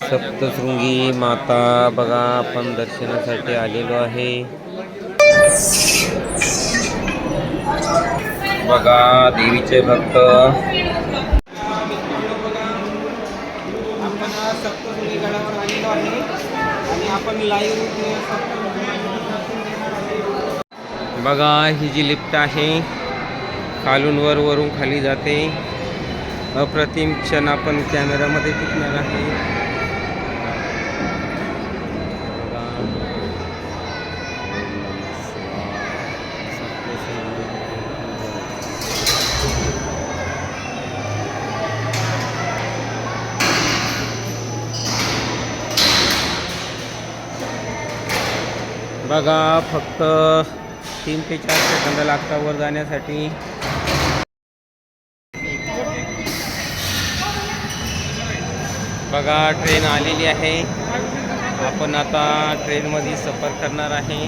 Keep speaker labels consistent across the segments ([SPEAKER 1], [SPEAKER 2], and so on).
[SPEAKER 1] सप्तशृंगी माता बघा आपण दर्शनासाठी आलेलो आहे. बघा देवीचे भक्त.
[SPEAKER 2] आपण सप्तशृंगी गडावर आलेलो आहे आणि आपण लाईव्ह
[SPEAKER 1] बघा ही जी लिफ्ट आहे खालून वर वरून खाली जाते. अप्रतिम क्षण आपण कॅमेरामध्ये टिकणार आहे बघा. फक्त तीन ते चार सेकंद लागतात वर जाण्यासाठी बघा ट्रेन आलेली आहे. आपण आता ट्रेनमध्ये सफर करणार आहे.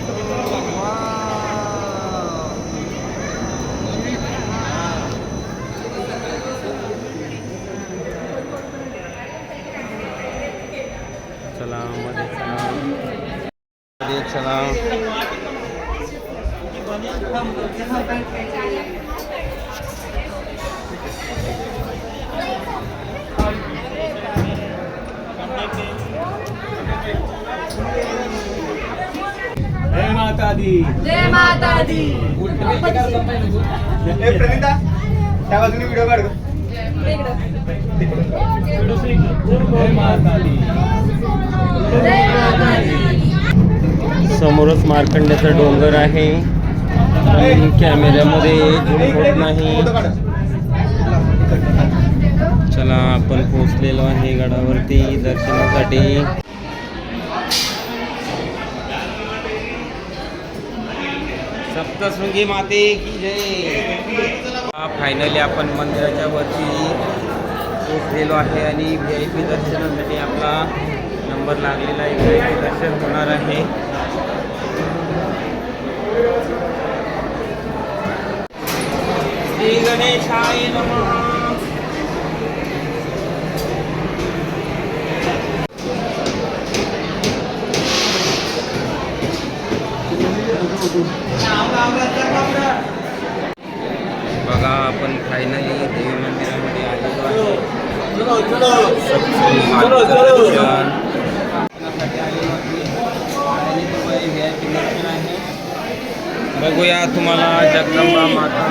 [SPEAKER 1] चला मध्ये चला. मध्ये चला.
[SPEAKER 2] जय माता दी
[SPEAKER 3] जय माता दी
[SPEAKER 2] ए प्रणिता त्या बाजूने व्हिडिओ काढ गं. जय माता दी
[SPEAKER 3] जय माता दी
[SPEAKER 1] समोरच मार्कंड्याचा डोंगर आहे. कॅमेऱ्यामध्ये झूम होत नाही
[SPEAKER 2] फोटो काढ.
[SPEAKER 1] चला आलेलो आहे गडावरती दर्शनासाठी. सप्तशृंगी माते की जय. फायनली आपण मंदिराच्या वरती पोहोचलेलो आहे आणि व्ही आय पी दर्शनासाठी आपला नंबर लागलेला आहे. व्ही आय पी दर्शन होणार आहे. श्री गणेशाय नमः. बघूया तुम्हाला जगदंबा माता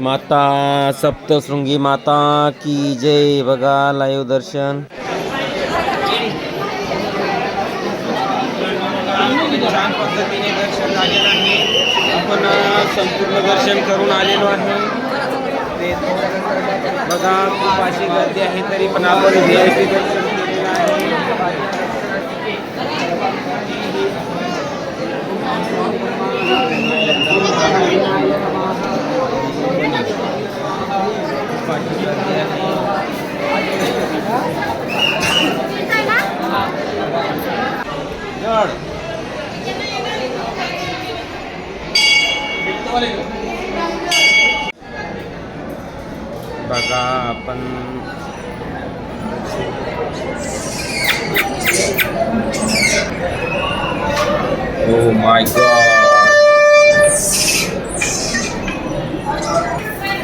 [SPEAKER 1] माता सप्तशृंगी माता की जय बघा लाईव्ह दर्शन. छान पद्धतीने दर्शन झालेलं आहे. आपण संपूर्ण दर्शन करून आलेलो आहे. ते अशी गर्दी तरी पण आपण व्ही आय पी दर्शन बघा आपण. ओ माय गॉड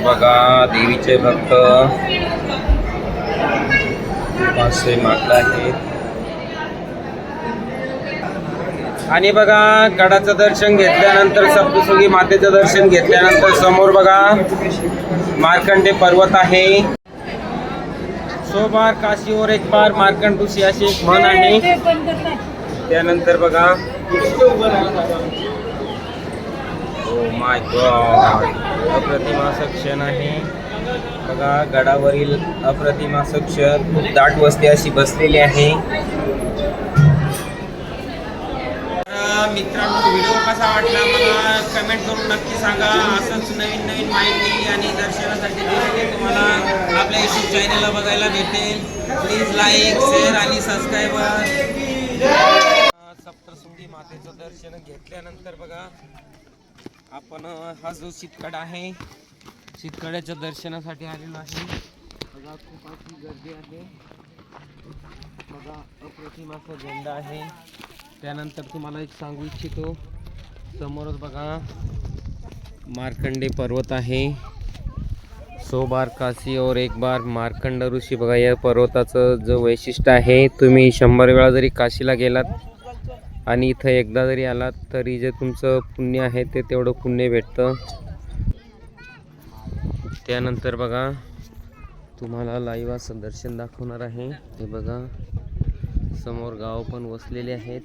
[SPEAKER 1] बघा देवीचे भक्त. असे मागला आहेत आणि बघा गडाचं दर्शन घेतल्यानंतर सप्तशृंगी मातेचं दर्शन घेतल्यानंतर समोर बघा मार्कंडे पर्वत आहे. सो बार काशीवर एक बार मार्कंडुसी अशी एक म्हण आहे. त्यानंतर बघा. ओ माय गॉड अप्रतिम असं क्षण आहे. बघा गडावरील अप्रतिम असं क्षण खूप दाट वस्ती अशी बसलेली आहे. मित्रांनो व्हिडिओ कसा वाटला मला कमेंट करून नक्की सांगा. असंच नवीन नवीन माहिती आणि दर्शनासाठी तुम्हाला आपल्या युट्यूब चॅनलला बघायला भेटेल. प्लीज लाईक शेअर आणि सबस्क्राईबर सप्तशृंगी मातेचं दर्शन घेतल्यानंतर बघा आपण हा जो शीतकडा आहे शितकड्याच्या दर्शनासाठी आलेलो आहे. बघा खूप अशी गर्दी आहे. बघा अप्रतिम असा झेंडा आहे. त्यानंतर तुम्हाला एक सांगू इच्छितो. समोरच बघा. मार्कंडे पर्वत आहे. सो बार काशी और एक बार मार्कंड ऋषी बघा या पर्वताचं जो वैशिष्ट्य आहे तुम्ही शंभर वेळा जरी काशीला गेलात आणि इथं एकदा जरी आलात तरी जे तुमचं पुण्य आहे ते तेवढं पुण्य भेटतं. त्यानंतर बघा तुम्हाला लाईव्ह असं दर्शन दाखवणार आहे. हे बघा. समोर गाव पण वसलेले आहेत.